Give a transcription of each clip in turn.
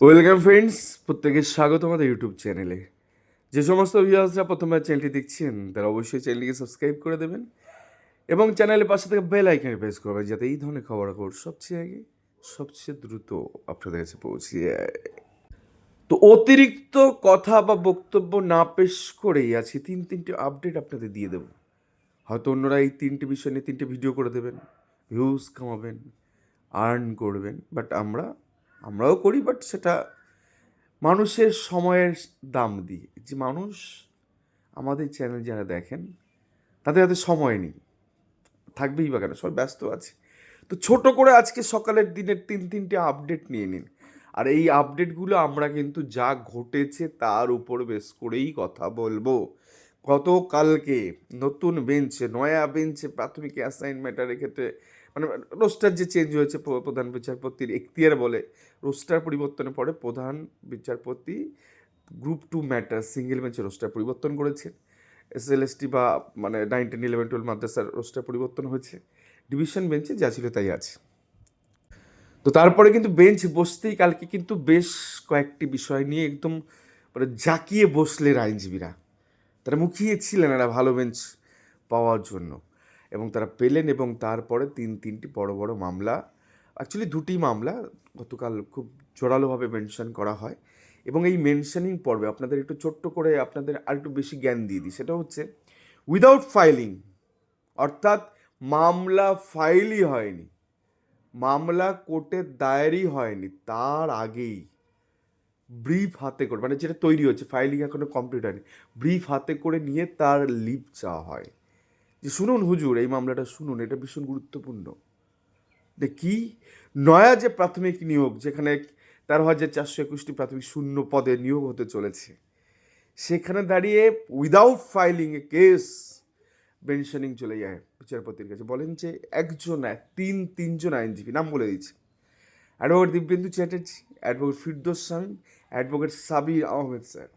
Welcome friends, প্রত্যেকের স্বাগত আমাদের ইউটিউব চ্যানেলে। যে সমস্ত ভিউয়ার্সরা প্রথমবার চ্যানেলটি দেখছেন, তারা অবশ্যই চ্যানেলটিকে সাবস্ক্রাইব করে দেবেন এবং চ্যানেলের পাশে থেকে বেল আইকনে প্রেস করবেন, যাতে এই ধরনের খবরাখবর সবচেয়ে আগে, সবচেয়ে দ্রুত আপনাদের কাছে পৌঁছে যায়। তো অতিরিক্ত কথা বা বক্তব্য না পেশ করেই আছি তিন তিনটে আপডেট আপনাদের দিয়ে দেবো। হয়তো অন্যরা এই তিনটে বিষয় নিয়ে তিনটে ভিডিও করে দেবেন ভিউজ কামাবেন আর্ন করবেন বাট আমরা আমরাও করি বাট সেটা মানুষের সময়ের দাম দিয়ে। যে মানুষ আমাদের চ্যানেল যারা দেখেন, তাদের হাতে সময় নেই। থাকবেই বা কেন? সবাই ব্যস্ত আছে। তো ছোট করে আজকে সকালের দিনের তিন, তিনটে আপডেট নিয়ে নিন। আর এই আপডেটগুলো আমরা কিন্তু যা ঘটেছে তার উপর বেশ করেই কথা বলব। গতকালকে নতুন বেঞ্চে নয়া বেঞ্চে প্রাথমিক অ্যাসাইনমেন্টের ক্ষেত্রে মানে রোস্টার যে চেঞ্জ হয়েছে প্রধান বিচারপতির এখতিয়ার বলে, রোস্টার পরিবর্তনের পরে প্রধান বিচারপতি গ্রুপ টু ম্যাটার সিঙ্গেল বেঞ্চে রোস্টার পরিবর্তন করেছেন এস এল এস টি বা মানে নাইন টেন ইলেভেন টুয়েলভ মাদ্রাসার রোস্টার পরিবর্তন হয়েছে। ডিভিশন বেঞ্চে যা ছিল তাই আছে। তো তারপরে কিন্তু বেঞ্চ বসতেই কালকে কিন্তু বেশ কয়েকটি বিষয় নিয়ে একদম মানে জাকিয়ে বসলেন আইনজীবীরা। তারা মুখিয়েছিলেন একটা ভালো বেঞ্চ পাওয়ার জন্য। এবং তারা পেলেন এবং তারপরে তিন, তিনটি বড় বড় মামলা অ্যাকচুয়ালি দুটি মামলা গতকাল খুব জোরালোভাবে মেনশন করা হয়। এবং এই মেনশনিং পর্বে আপনাদের একটু ছোট্ট করে আপনাদের আর একটু বেশি জ্ঞান দিয়ে দিই। সেটা হচ্ছে উইদাউট ফাইলিং অর্থাৎ মামলা ফাইলই হয়নি, মামলা কোর্টে দায়েরই হয়নি, তার আগেই ব্রিফ হাতে করে মানে যেটা তৈরি হচ্ছে ফাইলিং এখনও কমপ্লিট হয়নি ব্রিফ হাতে করে নিয়ে তার লিভ চাওয়া হয়। যে শুনুন হুজুর, এই মামলাটা শুনুন, এটা ভীষণ গুরুত্বপূর্ণ। দেখি নয়া যে প্রাথমিক নিয়োগ, যেখানে তেরো হাজার চারশো একুশটি প্রাথমিক শূন্য পদে নিয়োগ হতে চলেছে, সেখানে দাঁড়িয়ে উইদাউট ফাইলিং এ কেস বেনশনিং চলে যায় বিচারপতির কাছে। বলেন যে একজন তিন, তিনজন আইনজীবী, নাম বলে দিচ্ছে। Advocate Dibyendu Chatterjee, advocate Firdous Shamim advocate Sabir Ahmed sir.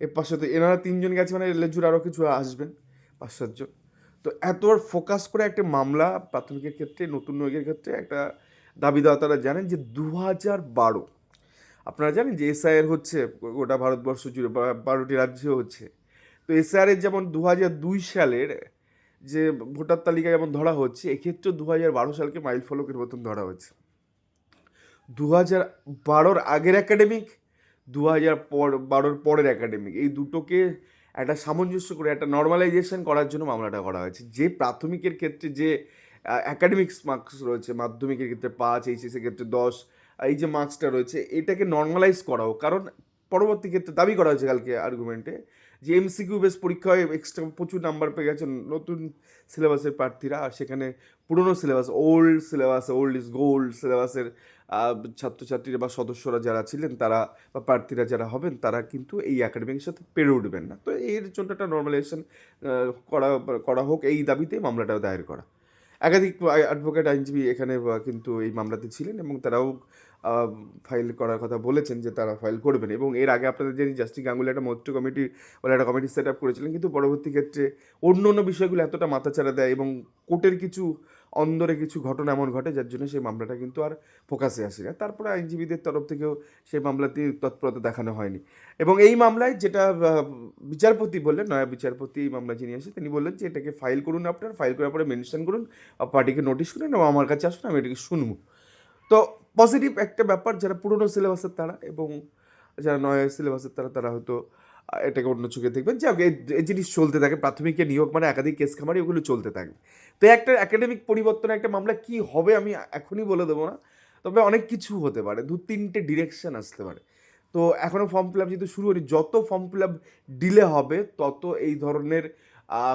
এর পাশে তো এনারা তিনজন গেছে মানে লেজুর আরও কিছু আসবেন। সাতজন তো এতবার ফোকাস করে একটা মামলা প্রাথমিকের ক্ষেত্রে, নতুন নিয়োগের ক্ষেত্রে একটা দাবি দেওয়া তারা জানেন যে দু হাজার বারো। আপনারা জানেন যে এসআইআর হচ্ছে, গোটা ভারতবর্ষ জুড়ে বারোটি রাজ্যে হচ্ছে। তো এসআইআর যেমন দু হাজার দুই সালের যে ভোটার তালিকা যেমন ধরা হচ্ছে এক্ষেত্রে দু হাজার বারো সালকে মাইল ফলকের মতন ধরা হচ্ছে। দু হাজার বারোর আগের একাডেমিক দু হাজার পর, বারোর পরের একাডেমিক এই দুটোকে একটা সামঞ্জস্য করে, একটা নর্মালাইজেশন করার জন্য মামলাটা করা হয়েছে। যে প্রাথমিকের ক্ষেত্রে যে অ্যাকাডেমিক্স মার্কস রয়েছে, মাধ্যমিকের ক্ষেত্রে পাঁচ এইচএসের ক্ষেত্রে দশ এই যে মার্কসটা রয়েছে, এটাকে নর্মালাইজ করাও। কারণ পরবর্তী ক্ষেত্রে দাবি করা হয়েছে কালকে আর্গুমেন্টে যে এমসিকিউ বেস পরীক্ষায় এক্সট্রা প্রচুর নাম্বার পেয়ে গেছেন নতুন সিলেবাসের প্রার্থীরা, আর সেখানে পুরনো syllabus old syllabus old is gold সিলেবাসের ছাত্রছাত্রীরা বা সদস্যরা যারা ছিলেন তারা বা প্রার্থীরা যারা হবেন, তারা কিন্তু এই একাডেমিকের সাথে পেরে উঠবেন না। তো এর জন্য একটা নর্মালাইজেশন করা করা হোক। এই দাবিতে মামলাটা দায়ের করা। একাধিক অ্যাডভোকেট আইনজীবী এখানে কিন্তু এই মামলাতে ছিলেন এবং তারাও ফাইল করার কথা বলেছেন যে তারা ফাইল করবেন। এবং এর আগে আপনাদের জানি জাস্টিস গাঙ্গুলি একটা মৈত্র কমিটি বলে একটা কমিটি সেট আপ করেছিলেন। কিন্তু পরবর্তী ক্ষেত্রে অন্য অন্য বিষয়গুলো এতটা মাথাচাড়া দেয় এবং কোর্টের কিছু অন্দরে কিছু ঘটনা এমন ঘটে যার জন্য সেই মামলাটা কিন্তু আর ফোকাসে আসে না। তারপরে আইনজীবীদের তরফ থেকেও সেই মামলাতে তৎপরতা দেখানো হয়নি। এবং এই মামলায় যেটা বিচারপতি বললেন, নয়া বিচারপতি এই মামলা যিনি আসে, তিনি বললেন যে এটাকে ফাইল করুন আপনার, ফাইল করার পরে মেনশন করুন পার্টিকে নোটিশ করুন এবং আমার কাছে আসুন, আমি এটাকে শুনব। তো পজিটিভ একটা ব্যাপার, যারা পুরনো সিলেবাসের তারা এবং যারা নয়া সিলেবাসের তারা তারা হয়তো এটাকে অন্য চোখে দেখবেন। যে এই জিনিস চলতে থাকে। প্রাথমিকের নিয়োগ মানে একাধিক কেস খামারি ওগুলো চলতে থাকে। তো একটা একাডেমিক পরিবর্তনে একটা মামলা কি হবে আমি এখনই বলে দেবো না। তবে অনেক কিছু হতে পারে। দু, তিনটে ডিরেকশন আসতে পারে। তো এখনও ফর্ম ফিল আপ যেহেতু শুরু হয়নি, যত ফর্ম ফিল আপ ডিলে হবে, তত এই ধরনের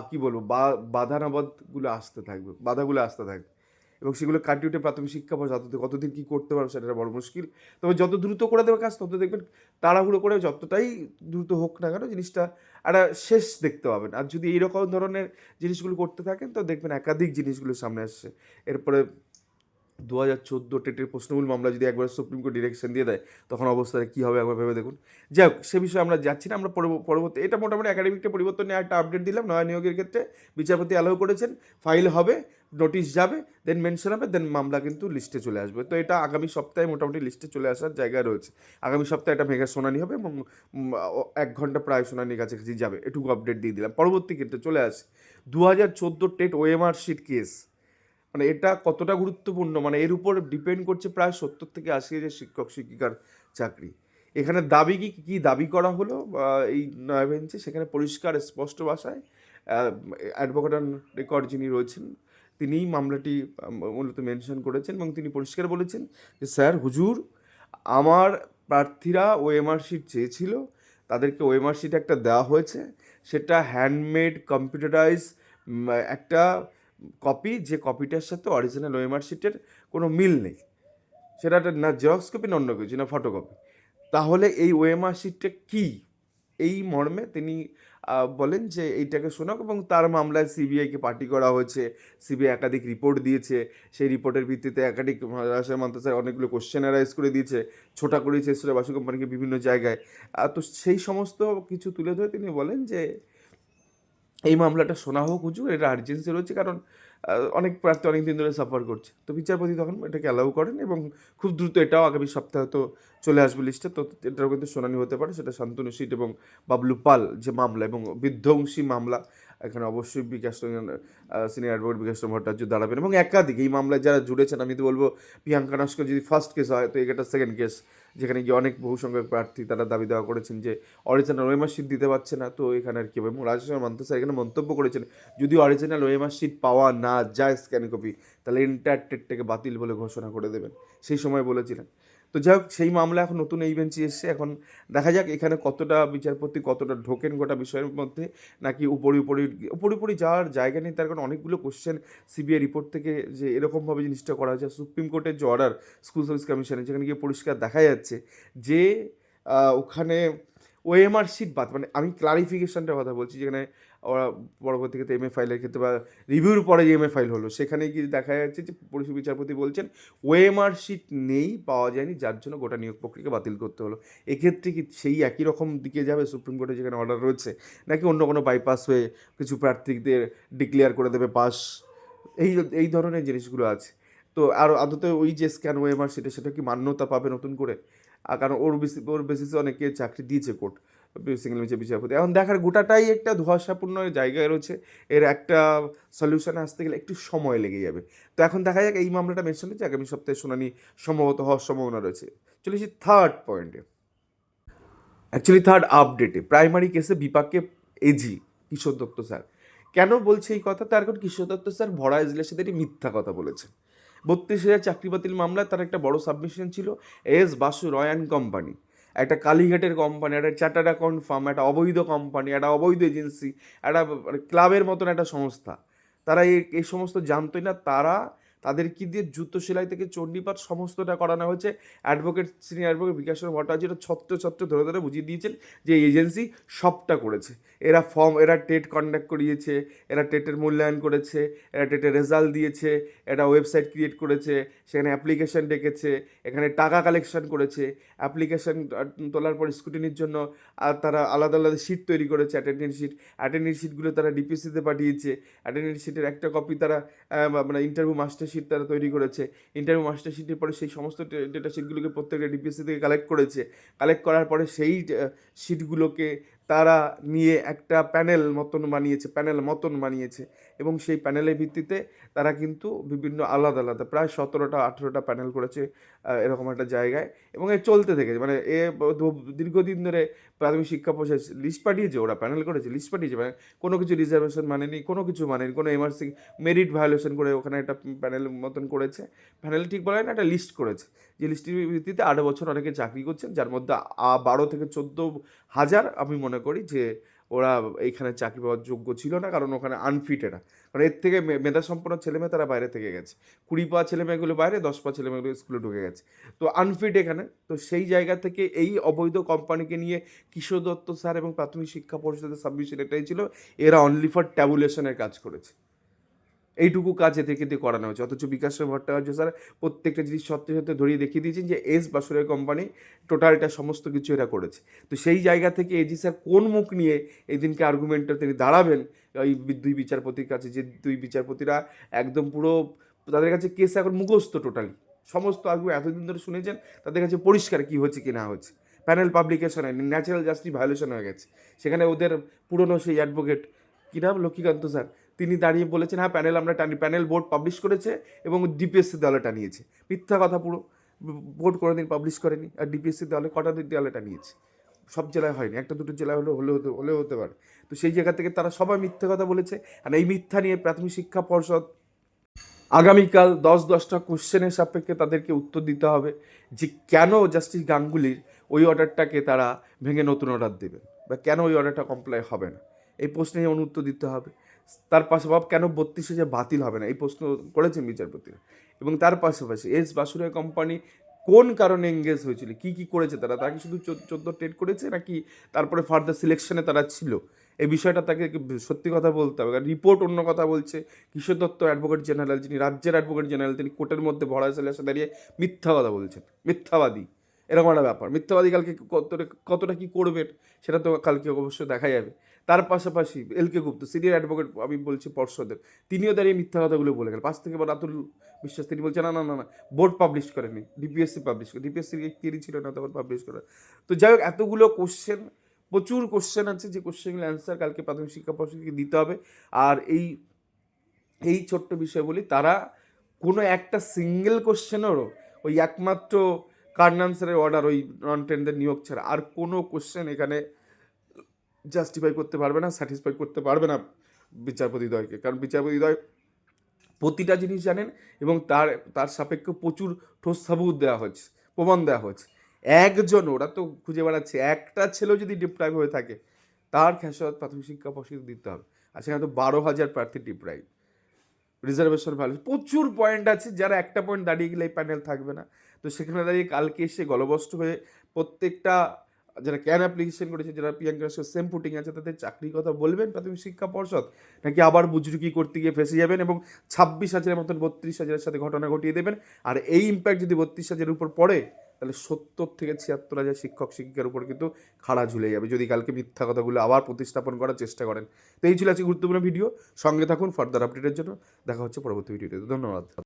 কি বলব, বা- বাধানাবাদগুলো আসতে থাকবে, বাধাগুলো আসতে থাকবে। এবং সেগুলো কাটিয়ে প্রাথমিক শিক্ষা পর্যন্ত কতদিন কী করতে পারবে সেটা বড় মুশকিল। তবে যত দ্রুত করে দেবে কাজ, তত দেখবেন তাড়াহুড়ো করে যতটাই দ্রুত হোক না কেন জিনিসটা একটা শেষ দেখতে পাবেন। আর যদি এইরকম ধরনের জিনিসগুলো করতে থাকেন, তো দেখবেন একাধিক জিনিসগুলো সামনে আসছে। এরপরে দু হাজার চোদ্দ টেটের প্রশ্নমূল মামলা যদি একবার সুপ্রিম কোর্ট ডিরেকশন দিয়ে দেয়, তখন অবস্থাটা কী হবে একবার ভেবে দেখুন। যাই হোক, সে বিষয়ে আমরা যাচ্ছি না, আমরা পরব- পরবর্তী এটা মোটামুটি একাডেমিকটা পরিবর্তন নিয়ে একটা আপডেট দিলাম। নয়া নিয়োগের ক্ষেত্রে বিচারপতি অ্যালাউ করেছেন ফাইল হবে। নোটিশ যাবে দেন মেনশন হবে দেন মামলা কিন্তু লিস্টে চলে আসবে। তো এটা আগামী সপ্তাহে মোটামুটি লিস্টে চলে আসার জায়গা রয়েছে। আগামী সপ্তাহে এটা মেগা শুনানি হবে এবং এক ঘণ্টা প্রায় শুনানির কাছাকাছি যাবে। এটুকু আপডেট দিয়ে দিলাম। পরবর্তী ক্ষেত্রে চলে আসে। দু হাজার চোদ্দ টেট ওএমআর শিট কেস মানে এটা কতটা গুরুত্বপূর্ণ? মানে এর উপর ডিপেন্ড করছে প্রায় সত্তর থেকে আশি হাজার শিক্ষক, শিক্ষিকার চাকরি। এখানে দাবি কি, কী দাবি করা হলো? এই নয় বেঞ্চে সেখানে পরিষ্কার, স্পষ্ট ভাষায় অ্যাডভোকেট রেকর্ড যিনি রয়েছেন তিনিই মামলাটি মূলত মেনশন করেছেন এবং তিনি পরিষ্কার বলেছেন যে, স্যার, হুজুর, আমার প্রার্থীরা ওএমআর শিট চেয়েছিল, তাদেরকে ওএমআর শিট একটা দেওয়া হয়েছে, সেটা হ্যান্ডমেড কম্পিউটারাইজ একটা কপি, যে কপিটার সাথে অরিজিনাল ওএমআর শিটের কোনো মিল নেই। সেটা না জেরক্স কপি, না অন্য কিছু, না ফটোকপি। তাহলে এই ওএমআর শিটটা কী? এই মর্মে তিনি বলেন যে এইটাকে শোনাক এবং তার মামলায় সিবিআইকে পার্টি করা হয়েছে। সিবিআই একাধিক রিপোর্ট দিয়েছে। সেই রিপোর্টের ভিত্তিতে একাধিক রাজশাহী মান্তাসার অনেকগুলো কোশ্চেন অ্যারাইজ করে দিয়েছে। ছোটা করেছে সেটা বাসু কোম্পানিকে বিভিন্ন জায়গায়। তো সেই সমস্ত কিছু তুলে ধরে তিনি বলেন যে, এই মামলাটা শোনা হোক, হুজুর, এটা আর্জেন্সি রয়েছে। কারণ অনেক প্রার্থী অনেক দিন ধরে সাফার করছে। তো বিচারপতি তখন এটাকে অ্যালাউ করেন এবং খুব দ্রুত এটাও আগামী সপ্তাহে তো চলে আসবে লিস্টে তো এটাও কিন্তু শুনানি হতে পারে, সেটা শান্তনু সিট এবং বাবলু পাল যে মামলা এবং বিধ্বংসী মামলা এখানে অবশ্যই বিকাশ সিনিয়র অ্যাডভোকেট বিকাশ ভট্টাচার্য দাঁড়াবেন এবং একাধিক, এই মামলায় যারা জুড়েছেন, আমি তো বলব প্রিয়াঙ্কা নস্কর যদি ফার্স্ট কেস হয়, তো এটা সেকেন্ড কেস যেখানে গিয়ে অনেক বহু সংখ্যক প্রার্থী তারা দাবি দেওয়া করেছেন যে অরিজিনাল ওয়েমার শিট দিতে পারছে না, তো এখানে আর কি এবং রাজেশ্বর মান্ত স্যার এখানে মন্তব্য করেছেন, যদি অরিজিনাল ওয়েমার শিট পাওয়া না যায় স্ক্যান কপি তাহলে এন্টার টেটটাকে বাতিল বলে ঘোষণা করে দেবেন। সেই সময় বলেছিলেন। তো যাই হোক, সেই মামলা এখন নতুন এই বেঞ্চে এসছে। এখন দেখা যাক এখানে কতটা বিচারপতি, কতটা ঢোকেন গোটা বিষয়ের মধ্যে, নাকি উপরি উপরি উপরি উপরি যাওয়ার জায়গা নেই। তার কারণ অনেকগুলো কোশ্চেন সিবিআই রিপোর্ট থেকে যে এরকমভাবে জিনিসটা করা হয়েছে। সুপ্রিম কোর্টের যে অর্ডার স্কুল সার্ভিস কমিশনে যেখানে গিয়ে পরিষ্কার দেখা যাচ্ছে যে ওখানে ওএমআর শিট বাদ মানে আমি ক্লারিফিকেশনটার কথা বলছি, যেখানে পরবর্তীতে এম এ ফাইলের ক্ষেত্রে বা রিভিউর পরে যে এম এ ফাইল হলো, সেখানে গিয়ে দেখা যাচ্ছে যে পরিষদ বিচারপতি বলছেন ওএমআর শিট নেই, পাওয়া যায়নি, যার জন্য গোটা নিয়োগ প্রক্রিয়াকে বাতিল করতে হলো। এক্ষেত্রে কি সেই একই রকম দিকে যাবে সুপ্রিম কোর্টে যেখানে অর্ডার রয়েছে, নাকি অন্য কোনো বাইপাস হয়ে কিছু প্রার্থীদের ডিক্লেয়ার করে দেবে পাস এই এই ধরনের জিনিসগুলো আছে। তো আর আদতে ওই যে স্ক্যান ওএমআর সেটা সেটা কি মান্যতা পাবে নতুন করে? কারণ ওর বেসি ওর বেসিসে অনেকে চাকরি দিয়েছে কোর্ট সিঙ্গেল বেঞ্চের বিচারপতি। এখন দেখার গোটাটাই একটা ধোয়াশাপূর্ণ জায়গায় রয়েছে। এর একটা সলিউশনে আসতে গেলে একটু সময় লেগে যাবে। তো এখন দেখা যাক এই মামলাটা মেনশন হচ্ছে আগামী সপ্তাহে শুনানি সম্ভবত হওয়ার সম্ভাবনা রয়েছে। চলেছি থার্ড পয়েন্টে অ্যাকচুয়ালি থার্ড আপডেটে প্রাইমারি কেসে বিপাকে এজি কিশোর দত্ত স্যার। কেন বলছে এই কথা তার কারণ কিশোর দত্ত স্যার ভরা এজলের সাথে একটি মিথ্যা কথা বলেছেন। বত্রিশ হাজার চাকরি বাতিল মামলায় তার একটা বড় সাবমিশন ছিল S Basu Roy and company. একটা কালীঘাটের কোম্পানি একটা চার্টার্ড অ্যাকাউন্ট ফার্ম একটা অবৈধ কোম্পানি একটা অবৈধ এজেন্সি একটা মানে ক্লাবের মতন একটা সংস্থা। তারা এই এই সমস্ত জানতোই না, তারা তাদের কি দিয়ে জুতো সেলাই থেকে চণ্ডীপাঠ সমস্তটা করানো হয়েছে? Advocate senior advocate Bikash Bhattacharya ছত্র ছত্র ধরে ধরে বুঝিয়ে দিয়েছেন যে এজেন্সি সবটা করেছে। এরা ফর্ম এরা টেট কন্ডাক্ট করিয়েছে, এরা টেটের মূল্যায়ন করেছে, এরা টেটের রেজাল্ট দিয়েছে, এরা ওয়েবসাইট ক্রিয়েট করেছে, সেখানে অ্যাপ্লিকেশন ডেকেছে, এখানে টাকা কালেকশন করেছে অ্যাপ্লিকেশন তোলার পর স্কুটিনির জন্য তারা আলাদা আলাদা শিট তৈরি করেছে অ্যাটেন্ডেন্স শিট অ্যাটেন্ডেন্স শিটগুলো তারা ডিপিসিতে পাঠিয়েছে অ্যাটেন্ডেন্স শিটের একটা কপি তারা মানে ইন্টারভিউ মাস্টার শিট তারা তৈরি করেছে ইন্টারভিউ মাস্টার শিটের পরে সেই সমস্ত ডেটা শিটগুলোকে প্রত্যেকটা ডিপিএসসি থেকে কালেক্ট করেছে কালেক্ট করার পরে সেই শিটগুলোকে তারা নিয়ে একটা প্যানেল মতন বানিয়েছে প্যানেল মতন বানিয়েছে। এবং সেই প্যানেলের ভিত্তিতে তারা কিন্তু বিভিন্ন আলাদা আলাদা, প্রায় সতেরোটা, আঠেরোটা প্যানেল করেছে এরকম একটা জায়গায় এবং এ চলতে থেকেছে মানে এ দীর্ঘদিন ধরে প্রাথমিক শিক্ষা পরিষদ লিস্ট পাঠিয়েছে, ওরা প্যানেল করেছে লিস্ট পাঠিয়েছে। মানে কোনো কিছু রিজার্ভেশন মানেনি, কোনো কিছু মানেনি, কোনো এমআরসি মেরিট ভায়োলেশন করে ওখানে একটা প্যানেল মতন করেছে। প্যানেল ঠিক বলা হয় না, একটা লিস্ট করেছে। যে লিস্টের ভিত্তিতে আট বছর অনেকে চাকরি করছেন, যার মধ্যে বারো থেকে চোদ্দ হাজার আমি মনে করি যে ওরা এইখানে চাকরি পাওয়ার যোগ্য ছিল না, কারণ ওখানে আনফিট এরা। কারণ এর থেকে মে- মেধাসম্পন্ন ছেলেমেয়ে তারা বাইরে থেকে গেছে। কুড়ি পা ছেলেমেয়েগুলো বাইরে, দশ পা ছেলে মেয়েগুলো স্কুলে ঢুকে গেছে। তো আনফিট এখানে। তো সেই জায়গা থেকে এই অবৈধ কোম্পানিকে নিয়ে কিশোর দত্ত স্যার এবং প্রাথমিক শিক্ষা পরিষদের সাবমিশন এটাই ছিল। এরা অনলি ফর ট্যাবুলেশনের কাজ করেছে। এইটুকু কাজ এতে কিন্তু করানো হয়েছে। অথচ বিকাশ ভট্টাচার্য স্যার প্রত্যেকটা জিনিস সত্যি সত্যি ধরিয়ে দেখিয়ে দিয়েছেন যে এস বাসুরের কোম্পানি টোটালটা সমস্ত কিছু এরা করেছে। তো সেই জায়গা থেকে এজি স্যার কোন মুখ নিয়ে এই দিনকে আর্গুমেন্টটা তিনি দাঁড়াবেন? ওই দুই বিচারপতির কাছে, যে দুই বিচারপতিরা একদম পুরো তাদের কাছে কেস এখন মুখস্থ টোটালি সমস্ত আর্গুমেন্ট এতদিন ধরে শুনেছেন, তাদের কাছে পরিষ্কার কী হচ্ছে কি না হচ্ছে প্যানেল পাবলিকেশন হয়নি ন্যাচারাল জাস্টিস ভায়োলেশন হয়ে গেছে। সেখানে ওদের পুরনো সেই অ্যাডভোকেট কী নাম? লক্ষ্মীকান্ত স্যার। তিনি দাঁড়িয়ে বলেছেন হ্যাঁ প্যানেল আমরা টানি প্যানেল বোর্ড পাবলিশ করেছে এবং ডিপিএসসি দলে টানিয়েছে। মিথ্যা কথা পুরো, বোর্ড কোনোদিন পাবলিশ করেনি আর ডিপিএসসি দলে কটা দিন দলে টানিয়েছে। সব জেলায় হয়নি, একটা দুটো জেলায় হলে হলে হতে, হলেও হতে পারে। তো সেই জায়গা থেকে তারা সবাই মিথ্যা কথা বলেছে আর এই মিথ্যা নিয়ে প্রাথমিক শিক্ষা পর্ষদ আগামীকাল দশ দশটা কোশ্চেনের সাপেক্ষে তাদেরকে উত্তর দিতে হবে যে কেন জাস্টিস গাঙ্গুলির ওই অর্ডারটাকে তারা ভেঙে নতুন অর্ডার দেবে বা কেন ওই অর্ডারটা কমপ্লাই হবে না। এই প্রশ্নে অনুত্তর দিতে হবে। তার পাশাপাশি কেন বত্রিশে যে বাতিল হবে না? এই প্রশ্ন করেছেন বিচারপতিরা। এবং তার পাশাপাশি এস বাসুরিয়া কোম্পানি কোন কারণে এঙ্গেজ হয়েছিল? কি কি করেছে তারা? তারা কি শুধু চোদ্দ টেট করেছে নাকি তারপরে ফার্দার সিলেকশনে তারা ছিল? এই বিষয়টা তাকে সত্যি কথা বলতে হবে? কারণ রিপোর্ট অন্য কথা বলছে। কিশোর দত্ত অ্যাডভোকেট জেনারেল যিনি রাজ্যের অ্যাডভোকেট জেনারেল তিনি কোর্টের মধ্যে ভরা সেলে এসে দাঁড়িয়ে মিথ্যা কথা বলছেন। মিথ্যাবাদী। এরকম একটা ব্যাপার। মিথ্যাবাদী কালকে কতটা কতটা কী করবেন? সেটা তো কালকে অবশ্যই দেখা যাবে। তার পাশাপাশি এল কে গুপ্ত সিনিয়র অ্যাডভোকেট আমি বলছি পর্ষদের, তিনিও দাঁড়িয়ে মিথ্যা কথাগুলো বলে গেলেন। পাশ থেকে রাতুল বিশ্বাস, তিনি বলছেন, না না না না বোর্ড পাবলিশ করেনি ডিপিএসসি পাবলিশ করে ডিপিএসসি তিরি ছিল না, তখন পাবলিশ করে তো যাই হোক, এতগুলো কোশ্চেন প্রচুর কোশ্চেন আছে, যে কোশ্চেনগুলো অ্যান্সার কালকে প্রাথমিক শিক্ষা পর্ষদকে দিতে হবে। আর এই এই ছোট্ট বিষয় বলি তারা কোনো একটা সিঙ্গেল কোশ্চেনেরও ওই একমাত্র কার্নান্সারের অর্ডার ওই নন টেন্ডার নিয়োগ ছাড়া, আর কোনো কোশ্চেন এখানে জাস্টিফাই করতে পারবে না স্যাটিসফাই করতে পারবে না বিচারপতি দ্বয়কে কারণ বিচারপতি দ্বয় প্রতিটা জিনিস জানেন এবং তার তার সাপেক্ষে প্রচুর ঠোস সাবুত দেওয়া হচ্ছে প্রমাণ দেওয়া হচ্ছে একজন, ওরা তো খুঁজে বেড়াচ্ছে, একটা ছেলেও যদি ডিপ্রাইভ হয়ে থাকে, তার খেসারত প্রাথমিক শিক্ষা পর্ষদ দিতে হবে। আর সেখানে তো বারো হাজার প্রার্থী ডিপ্রাইভ রিজার্ভেশন ভ্যালু প্রচুর পয়েন্ট আছে, যারা একটা পয়েন্ট দাঁড়িয়ে গেলে এই প্যানেল থাকবে না। তো সেখানে দাঁড়িয়ে কালকে এসে গলবস্ত হয়ে প্রত্যেকটা যারা ক্যান অ্যাপ্লিকেশন করেছে, যারা পিয়াঙ্কার সেম ফুটিং আছে, তাদের চাকরির কথা বলবেন প্রাথমিক শিক্ষা পর্ষদ? নাকি আবার বুজরুকি করতে গিয়ে ফেসে যাবেন এবং ছাব্বিশ হাজারের মতন বত্রিশ হাজারের সাথে ঘটনা ঘটিয়ে দেবেন? আর এই ইম্প্যাক্ট যদি বত্রিশ হাজারের উপর পড়ে, তাহলে সত্তর থেকে ছিয়াত্তর হাজার শিক্ষক শিক্ষিকার উপর কিন্তু খাড়া ঝুলে যাবে, যদি কালকে মিথ্যা কথাগুলো আবার প্রতিস্থাপন করার চেষ্টা করেন। তো এই ছিল আজকে গুরুত্বপূর্ণ ভিডিও। সঙ্গে থাকুন ফার্দার আপডেটের জন্য। দেখা হচ্ছে পরবর্তী ভিডিওতে। ধন্যবাদ।